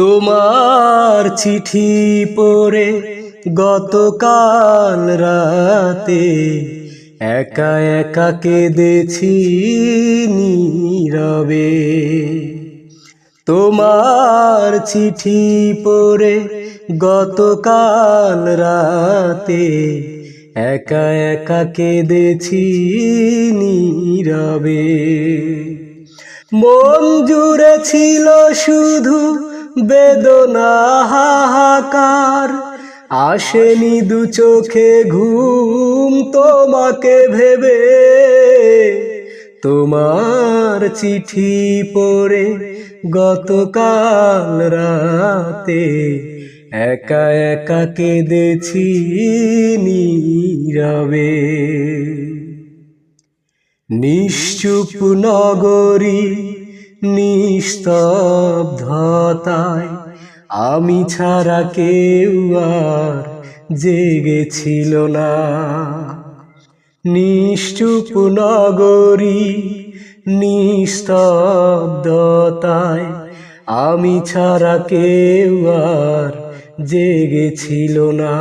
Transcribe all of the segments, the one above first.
তোমার চিঠি পড়ে গতকাল রাতে একা একা কেঁদেছি নীরবে। তোমার চিঠি পড়ে গতকাল রাতে একা একা কেঁদেছি নীরবে। মন জুড়ে ছিল শুধু বেদনা হাহাকার। আসেনি দু চোখে ঘুম তোমাকে ভেবে। তোমার চিঠি পড়ে গতকাল রাতে। একা একা কেঁদেছি নীরবে। নিশ্চুপ নগরী নিস্তব্ধতায়। আমি ছাড়া কেউ আর জেগেছিল না। নিশ্চুপ নগরী নিস্তব্ধতায়। আমি ছাড়া কেউ আর জেগেছিল না।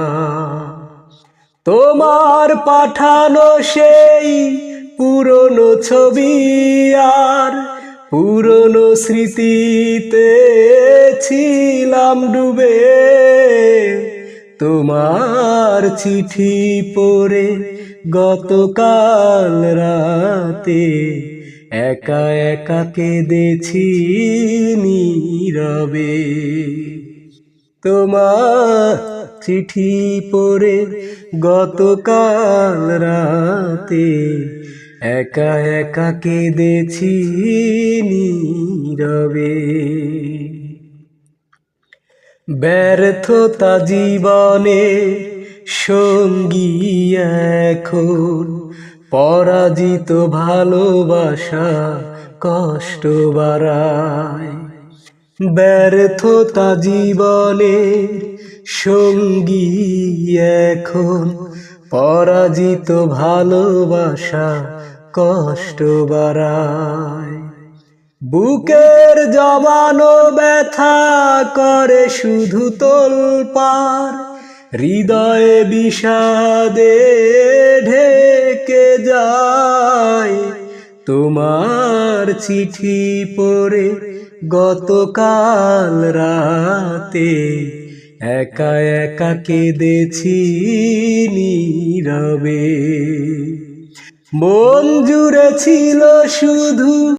তোমার পাঠানো সেই পুরনো ছবি আর পুরনো স্মৃতিতে ছিলাম ডুবে। তোমার চিঠি পড়ে গতকাল রাতে। একা একা কেঁদেছি নীরবে। তোমার চিঠি পড়ে গতকাল রাতে। একা একা কেঁদেছি নীরবে। ব্যর্থতা জীবনে সঙ্গী এখন, পরাজিত ভালোবাসা কষ্ট বাড়ায়। ব্যর্থতা জীবনে সঙ্গী এখন, পরাজিত ভালোবাসা কষ্ট বাড়ায়। বুকের জমানো ব্যথা করে, শুধু তোলপার হৃদয়ে বিষাদে ঢেকে যায়। তোমার চিঠি পড়ে গতকাল রাতে, একা একা কেঁদেছি নীরবে। মন জুড়ে ছিল শুধু